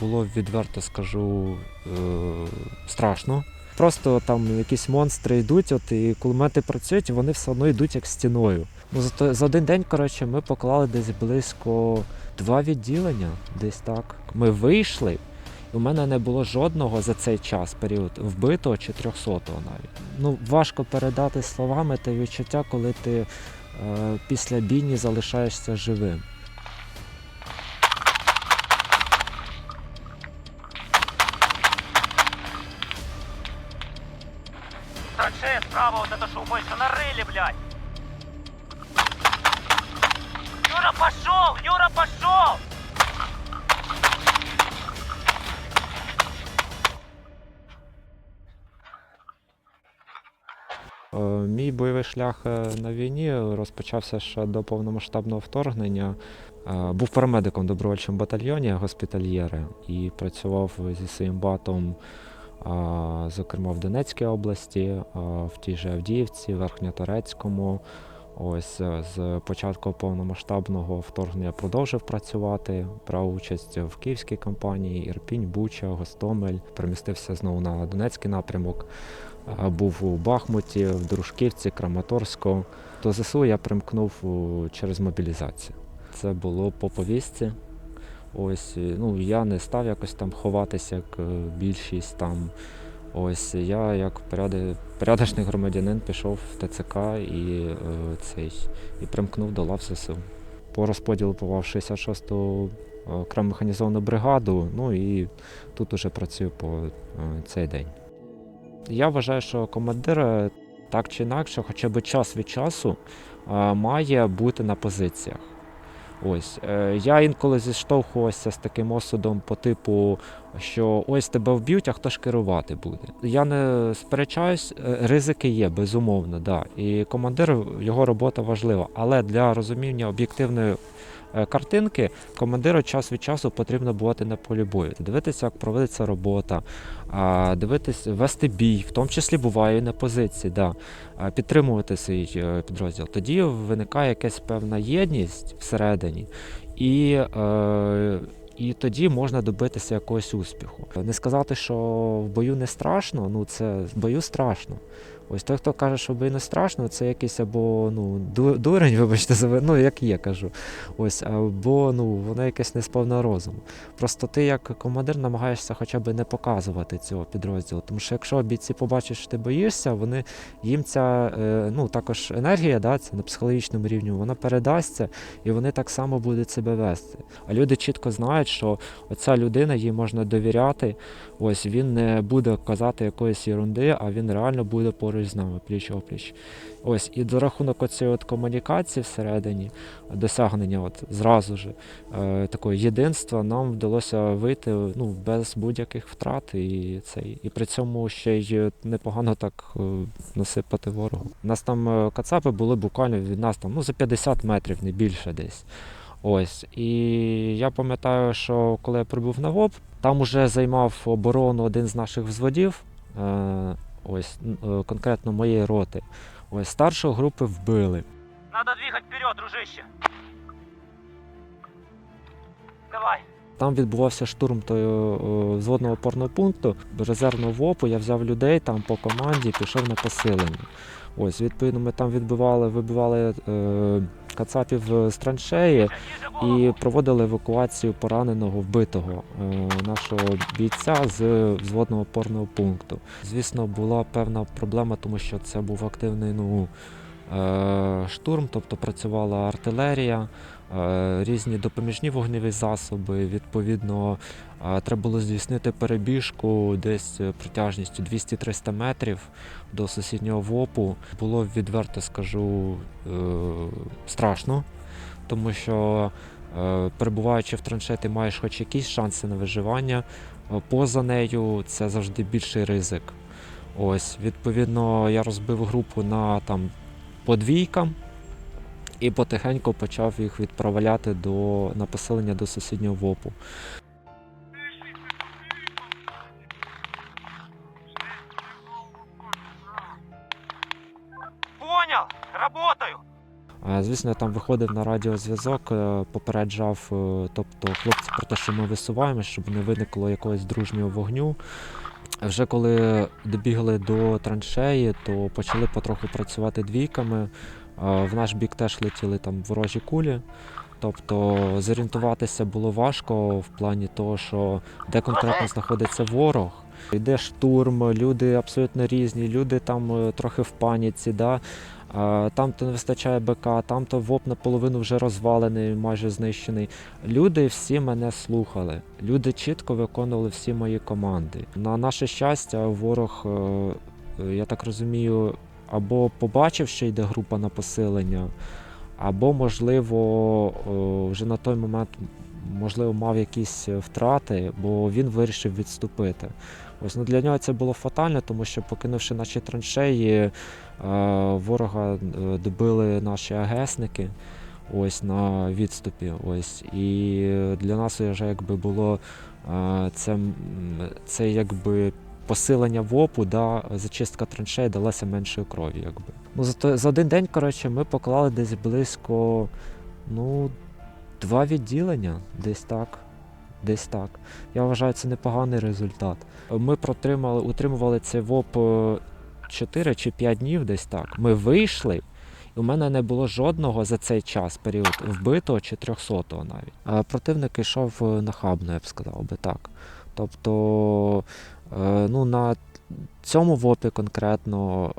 Було відверто скажу е, страшно. Просто там якісь монстри йдуть, от і кулемети працюють, вони все одно йдуть як стіною. Ну, за, за один день, коротше, ми поклали десь близько два відділення, десь так. Ми вийшли, і у мене не було жодного за цей час період вбитого чи трьохсотого навіть. Ну, важко передати словами те відчуття, коли ти е, після бійні залишаєшся живим. Траншея справа, вот это что больше нарыли, блядь! Юра, пошел! Юра, пошел! Е, Мій бойовий шлях е, на війні розпочався ще до повномасштабного вторгнення. Е, Був парамедиком в добровольчому батальйоні госпітальєри і працював зі своїм батом, зокрема в Донецькій області, в тій же Авдіївці, Верхньоторецькому. Ось е, з початку повномасштабного вторгнення продовжив працювати, брав участь в київській кампанії, Ірпінь, Буча, Гостомель. Перемістився знову на Донецький напрямок. Е, Був у Бахмуті, в Дружківці, Краматорську. До ЗСУ я примкнув через мобілізацію. Це було по повістці. Ось, ну, я не став якось там ховатися, як е, більшість там. Ось я як порядочний громадянин пішов в ТЦК і, е, цей, і примкнув до лав ЗСУ. По розподілу попав в 66-ту окрему механізовану бригаду, ну і тут уже працюю по е, цей день. Я вважаю, що командир е, так чи інакше, хоча б час від часу, е, має бути на позиціях. Ось е, я інколи зіштовхувався з таким осудом по типу, що ось тебе вб'ють, а хто ж керувати буде. Я не сперечаюсь, е, ризики є, безумовно, да. І командир його робота важлива. Але для розуміння об'єктивної картинки командиру час від часу потрібно бути на полі бою, дивитися, як проводиться робота, а, дивитись, вести бій, в тому числі буває і на позиції, да, підтримувати свій е, підрозділ. Тоді виникає якась певна єдність всередині, і, е, і тоді можна добитися якогось успіху. Не сказати, що в бою не страшно, ну це в бою страшно. Ось той, хто каже, що не страшно, це якийсь або ну, дурень, вибачте, ну як є, кажу. Ось, або ну, воно якесь несповне розуму. Просто ти як командир намагаєшся хоча б не показувати цього підрозділу. Тому що якщо бійці побачать, що ти боїшся, вони їм ця е, ну, також енергія, да, це на психологічному рівні, вона передасться, і вони так само будуть себе вести. А люди чітко знають, що оця людина їй можна довіряти. Ось він не буде казати якоїсь ерунди, а він реально буде поруч з нами, пліч опліч. Ось, і за рахунок оцієї от комунікації всередині, досягнення от зразу ж е, такої єдинства, нам вдалося вийти ну, без будь-яких втрат і цей. І при цьому ще й непогано так е, насипати ворогу. Нас там е, кацапи були буквально від нас там, ну, за 50 метрів, не більше десь. Ось. І я пам'ятаю, що коли я прибув на ВОП, там уже займав оборону один з наших взводів, е, ось, е, конкретно моєї роти. Ось старшого групи вбили. Надо двигать вперед, дружище! Давай! Там відбувався штурм того е, взводного опорного пункту, резервного ВОПу. Я взяв людей там по команді, пішов на посилення. Ось, відповідно, ми там відбивали, вибивали е, кацапів з траншеї і проводили евакуацію пораненого вбитого е, нашого бійця з взводного опорного пункту. Звісно, була певна проблема, тому що це був активний ну, е, штурм, тобто працювала артилерія, е, різні допоміжні вогневі засоби. Відповідно, е, треба було здійснити перебіжку десь е, протяжністю 200-300 метрів до сусіднього ВОПу. Було відверто скажу е, страшно, тому що е, перебуваючи в траншеї, маєш хоч якісь шанси на виживання. Е, Поза нею це завжди більший ризик. Ось, відповідно, я розбив групу на там по двійкам і потихеньку почав їх відправляти до, на поселення до сусіднього ВОПу. Понял! Работаю! Е, Звісно, я там виходив на радіозв'язок, е, попереджав, е, тобто хлопці про те, що ми висуваємося, щоб не виникло якогось дружнього вогню. Вже коли добігли до траншеї, то почали потроху працювати двійками. В наш бік теж летіли там ворожі кулі. Тобто зорієнтуватися було важко в плані того, що де конкретно знаходиться ворог. Йде штурм, люди абсолютно різні, люди там е, трохи в паніці. Да? Там то не вистачає БК, там то ВОП наполовину вже розвалений, майже знищений. Люди всі мене слухали. Люди чітко виконували всі мої команди. На наше щастя, ворог, е, я так розумію, або побачив, що йде група на посилення, або, можливо, е, вже на той момент можливо, мав якісь е, втрати, бо він вирішив відступити. Ось ну, для нього це було фатально, тому що покинувши наші траншеї, е, ворога добили наші агесники ось на відступі. Ось. І для нас вже якби було це, це якби посилення ВОПу, да, зачистка траншей далася меншою крові. Якби. Ну, за, за один день, коротше, ми поклали десь близько ну, два відділення, десь так. Десь так. Я вважаю, це непоганий результат. Ми протримали, утримували цей ВОП е, 4 чи 5 днів, десь так. Ми вийшли, у мене не було жодного за цей час період вбитого чи 300 навіть. А противник йшов нахабно, я б сказав би так. Тобто, ну, на цьому ВОПі конкретно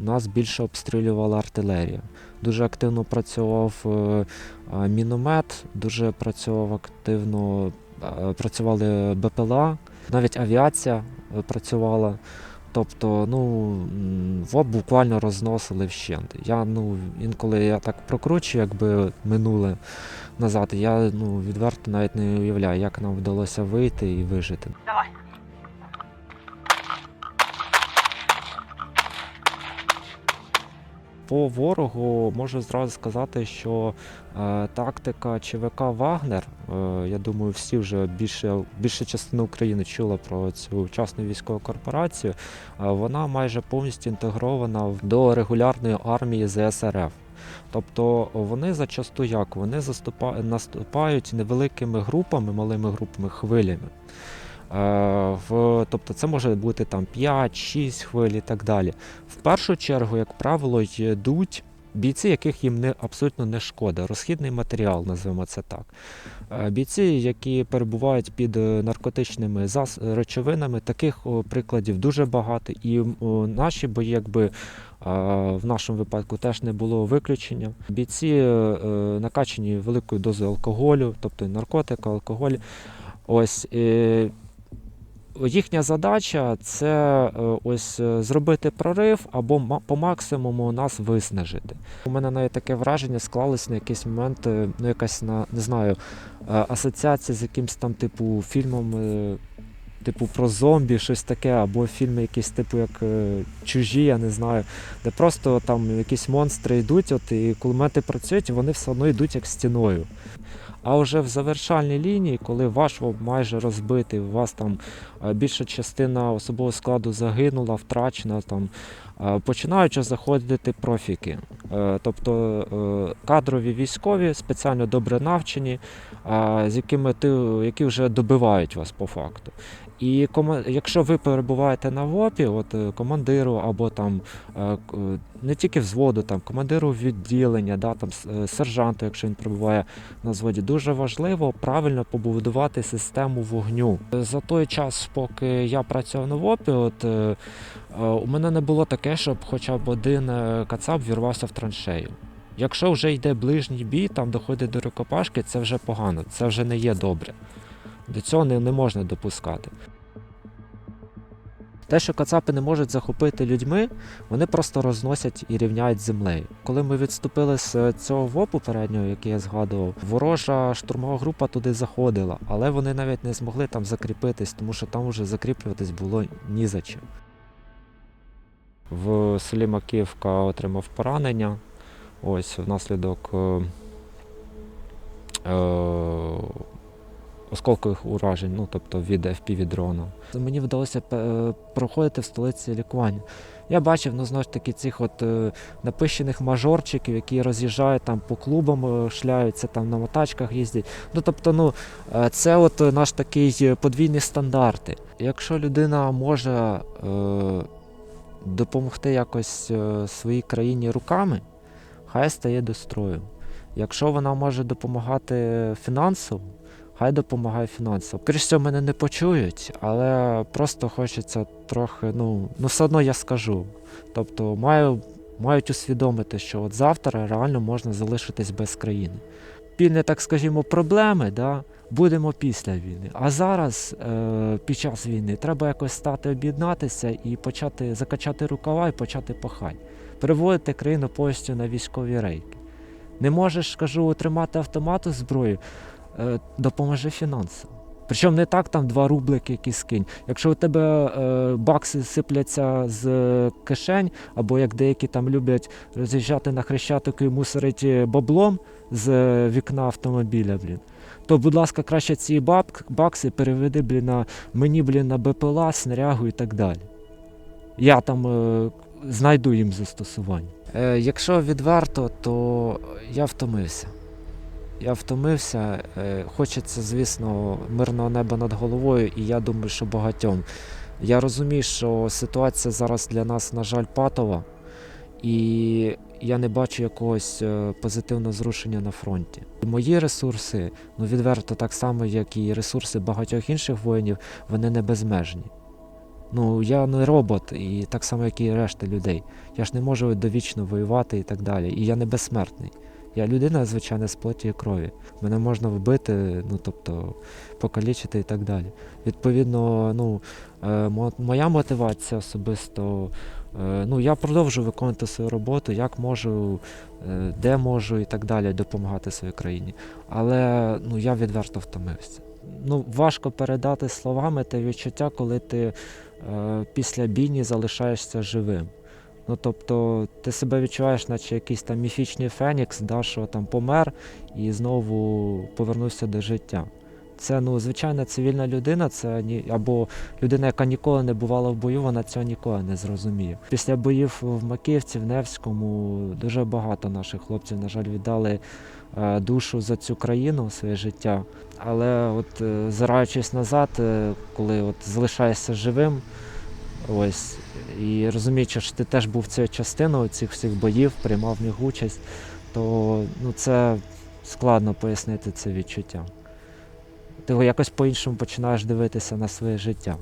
е, нас більше обстрілювала артилерія. Дуже активно працював е, е, міномет, дуже працював активно, е, працювали БПЛА, навіть авіація е, працювала. Тобто, ну, ВОП буквально розносили вщент. Я, ну, інколи я так прокручую, якби минуле назад, я ну, відверто навіть не уявляю, як нам вдалося вийти і вижити. Давай. По ворогу можу зразу сказати, що е, тактика ЧВК Вагнер, е, я думаю, всі вже більше, більша частина України чула про цю частну військову корпорацію. е, вона майже повністю інтегрована до регулярної армії ЗСРФ. Тобто вони зачасту як? Вони наступають невеликими групами, малими групами, хвилями. Е, в, тобто це може бути там 5-6 хвиль і так далі. В першу чергу, як правило, йдуть бійці, яких їм не, абсолютно не шкода. Розхідний матеріал, називаємо це так. Е, Бійці, які перебувають під е, наркотичними зас- речовинами, таких прикладів дуже багато. І наші бої, якби в нашому випадку теж не було виключення. Бійці накачані великою дозою алкоголю, тобто наркотика, алкоголь. Ось. Їхня задача це е, ось е, зробити прорив або по максимуму нас виснажити. У мене навіть таке враження склалось на якийсь момент, е, ну якась на не знаю, асоціація з якимсь там типу фільмом. Типу про зомбі, щось таке, або фільми якісь, типу, як чужі, я не знаю, де просто там якісь монстри йдуть, от і кулемети працюють, вони все одно йдуть як стіною. А вже в завершальній лінії, коли ваш ВОП майже розбитий, у вас там е, більша частина особового складу загинула, втрачена, там, е, починають вже заходити профіки. Е, Тобто кадрові військові, спеціально добре навчені, з якими ти, які вже добивають вас по факту. І якщо ви перебуваєте на ВОПі, от командиру або там не тільки взводу, там командиру відділення, да, там сержанту, якщо він перебуває на зводі, дуже важливо правильно побудувати систему вогню. За той час, поки я працював на ВОПі, от е, е, у мене не було таке, щоб хоча б один е, кацап вірвався в траншею. Якщо вже йде ближній бій, там доходить до рукопашки, це вже погано, це вже не є добре. До цього не, не можна допускати. Те, що кацапи не можуть захопити людьми, вони просто розносять і рівняють землею. Коли ми відступили з цього ВОПу переднього, який я згадував, ворожа штурмова група туди заходила, але вони навіть не змогли там закріпитись, тому що там вже закріплюватись було ні за чим. В селі Макіївка отримав поранення. Ось внаслідок е, е, осколкових уражень, ну тобто від FPV дрона. Мені вдалося е, проходити в столиці лікування. Я бачив, ну знову ж таки, цих от е, напищених мажорчиків, які роз'їжджають там по клубам, е, шляються там на мотачках їздять. Ну тобто, ну це от наш такий подвійні стандарти. Якщо людина може е, допомогти якось своїй країні руками, хай стає до строю. Якщо вона може допомагати фінансово, хай допомагає фінансово. Скоріше всього, мене не почують, але просто хочеться трохи, ну, ну все одно я скажу. Тобто маю, мають усвідомити, що от завтра реально можна залишитись без країни. Пільне, так скажімо, проблеми, да, будемо після війни. А зараз, е, під час війни, треба якось стати об'єднатися і почати закачати рукава і почати пахати. Переводити країну повністю на військові рейки. Не можеш, кажу, тримати автомату зброю, допоможи фінансово. Причому не так там два рублики якісь кинь. Якщо у тебе е, бакси сипляться з кишень, або як деякі там люблять роз'їжджати на хрещатику і мусорить е, баблом з е, вікна автомобіля, блін. То, будь ласка, краще ці бабк, бакси переведи, блін, на мені, блін, на БПЛА, снарягу і так далі. Я там е, знайду їм застосування. Е, якщо відверто, то я втомився. Я втомився. Е, хочеться, звісно, мирного неба над головою, і я думаю, що багатьом. Я розумію, що ситуація зараз для нас, на жаль, патова, і я не бачу якогось е, позитивного зрушення на фронті. Мої ресурси, ну відверто, так само, як і ресурси багатьох інших воїнів, вони не безмежні. Ну, я не робот, і так само, як і решта людей. Я ж не можу довічно воювати і так далі. І я не безсмертний. Я людина, звичайно, з плоті і крові. Мене можна вбити, ну тобто покалічити і так далі. Відповідно, ну, е, моя мотивація особисто, е, ну, я продовжую виконувати свою роботу, як можу, е, де можу і так далі допомагати своїй країні. Але ну, я відверто втомився. Ну, важко передати словами те відчуття, коли ти е, після бійні залишаєшся живим. Ну, тобто, ти себе відчуваєш, наче якийсь там міфічний фенікс, да, що там помер і знову повернувся до життя. Це ну, звичайна цивільна людина, це ні, або людина, яка ніколи не бувала в бою, вона цього ніколи не зрозуміє. Після боїв в Макіївці, в Невському, дуже багато наших хлопців, на жаль, віддали е, душу за цю країну, своє життя. Але от е, зираючись назад, е, коли от залишаєшся живим, ось, і розуміючи, що ти теж був цією частиною цих всіх боїв, приймав в них участь, то ну, це складно пояснити це відчуття. Ти якось по-іншому починаєш дивитися на своє життя.